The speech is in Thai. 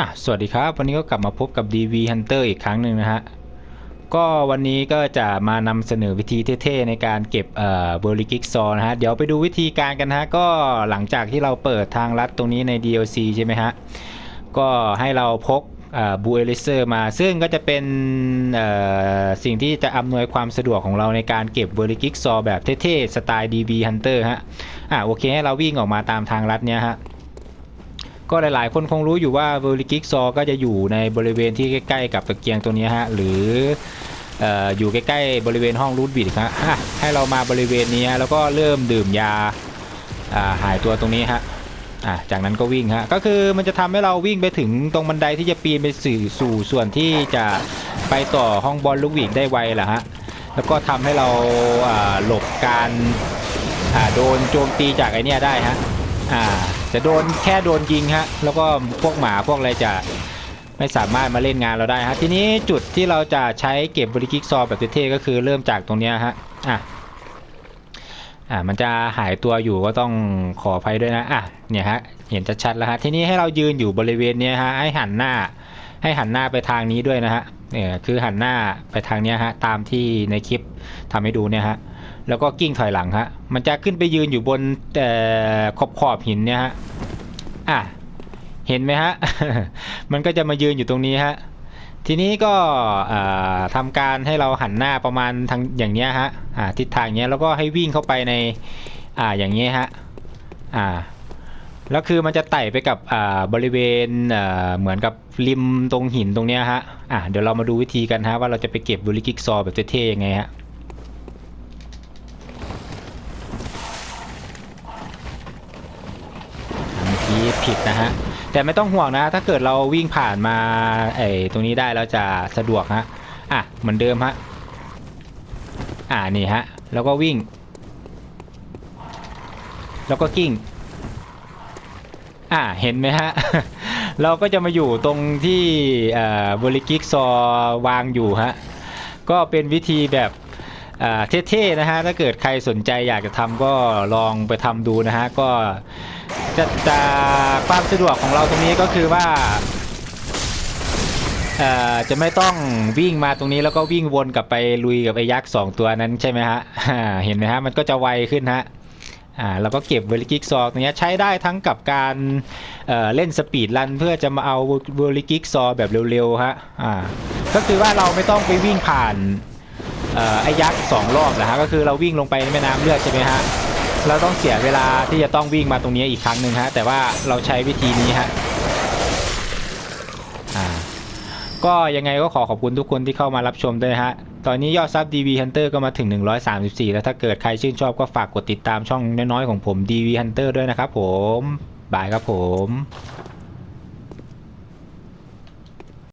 อะสวัสดีครับวันนี้ก็กลับมาพบกับ DV Hunter อีกครั้งหนึ่งนะฮะก็วันนี้ก็จะมานำเสนอวิธีเท่ๆในการเก็บเอ่อเบอร์ลิกิกซอนะฮะเดี๋ยวไปดูวิธีการกันฮะก็หลังจากที่เราเปิดทางลัดตรงนี้ใน DLC ใช่ไหมฮะก็ให้เราพกบูเอลิเซอร์มาซึ่งก็จะเป็นสิ่งที่จะอำนวยความสะดวกของเราในการเก็บเบอร์ลิกิกซอแบบเท่ๆสไตล์ DV Hunter ฮะอะโอเคให้เราวิ่งออกมาตามทางลัดเนี้ยฮะ ก็หลายๆ คนคงรู้อยู่ว่าเวอร์ลิกิกซอก็จะอยู่ในบริเวณที่ใกล้ๆกับตะเกียงตัวนี้ฮะ หรืออยู่ใกล้ๆบริเวณห้องรูทบิดฮะอะให้เรามาบริเวณนี้แล้วก็เริ่มดื่มยาหายตัวตรงนี้ฮะจากนั้นก็วิ่งฮะ ก็คือมันจะทำให้เราวิ่งไปถึงตรงบันไดที่จะปีนไปสู่สู่ส่วนที่จะไปต่อห้องบอลลูกวิกได้ไวแหละฮะ แล้วก็ทำให้เราหลบการโดนโจมตีจากไอเนี้ยได้ฮะ อ่าจะโดนแค่โดนยิงฮะแล้วก็พวกหมาพวกอะไรจะไม่สามารถมาเล่นงานเราได้ฮะทีนี้จุดที่เราจะใช้เก็บบริกิกซอแบบเท่ๆก็คือเริ่มจากตรงนี้ฮะอะอ่ามันจะหายตัวอยู่ก็ต้องขออภัยด้วยนะอะเนี่ยฮะเห็นชัดๆแล้วฮะทีนี้ให้เรายืนอยู่บริเวณนี้ฮะให้หันหน้า ให้หันหน้าไปทางนี้ด้วยนะฮะเนี่ยคือหันหน้าไปทางนี้ฮะตามที่ในคลิปทำให้ดูเนี่ยฮะ แล้วก็กิ้งถอยหลังฮะ มันจะขึ้นไปยืนอยู่บนแต่ขอบขอบหินเนี่ยฮะ อะ เห็นไหมฮะ มันก็จะมายืนอยู่ตรงนี้ฮะ ทีนี้ก็ทำการให้เราหันหน้าประมาณทางอย่างเนี้ยฮะอ่าทิศทางเนี้ยแล้วก็ให้วิ่งเข้าไปในอ่าอย่างเงี้ยฮะ อ่า แล้วคือมันจะไต่ไปกับอ่าบริเวณอ่าเหมือนกับริมตรงหินตรงเนี้ยฮะ อ่าเดี๋ยวเรามาดูวิธีกันฮะว่าเราจะไปเก็บบริกิกซอแบบเท่ๆยังไงฮะ ผิดนะฮะ แต่ไม่ต้องห่วงนะ ถ้าเกิดเราวิ่งผ่านมาไอ้ตรงนี้ได้แล้วจะสะดวกฮะ อะเหมือนเดิมฮะ อ่านี่ฮะ แล้วก็วิ่ง แล้วก็กิ้ง อ่าเห็นไหมฮะ เราก็จะมาอยู่ตรงที่บริกิกซอวางอยู่ฮะ ก็เป็นวิธีแบบ เท่ๆนะฮะถ้าเกิดใครสนใจอยากจะทำก็ลองไปทำดูนะฮะก็จะจะความสะดวกของเราตรงนี้ก็คือว่าจะไม่ต้องวิ่งมาตรงนี้แล้วก็วิ่งวนกลับไปลุยกับไอ้ยักษ์สองตัวนั้นใช่ไหมฮะเห็นไหมฮะมันก็จะไวขึ้นฮะอ่าก็เก็บเวลิกิกซอตรงเนี้ยใช้ได้ทั้งกับการเเล่นสปีดรันเพื่อจะมาเอาเวลิกิกซอแบบเร็วๆฮะอ่าก็คือว่าเราไม่ต้องไปวิ่งผ่าน ไอ้ยักษ์สองรอบนะฮะก็คือเราวิ่งลงไปในแม่น้ำเลือดใช่ไหมฮะเราต้องเสียเวลาที่จะต้องวิ่งมาตรงนี้อีกครั้งหนึ่งฮะแต่ว่าเราใช้วิธีนี้ฮะก็ยังไงก็ขอขอบคุณทุกคนที่เข้ามารับชมด้วยฮะ ตอนนี้ยอดซับ DV Hunter ก็มาถึง 134 แล้วถ้าเกิดใครชื่นชอบก็ฝากกดติดตามช่องน้อยๆของผม DV Hunter ด้วยนะครับผม บายครับผม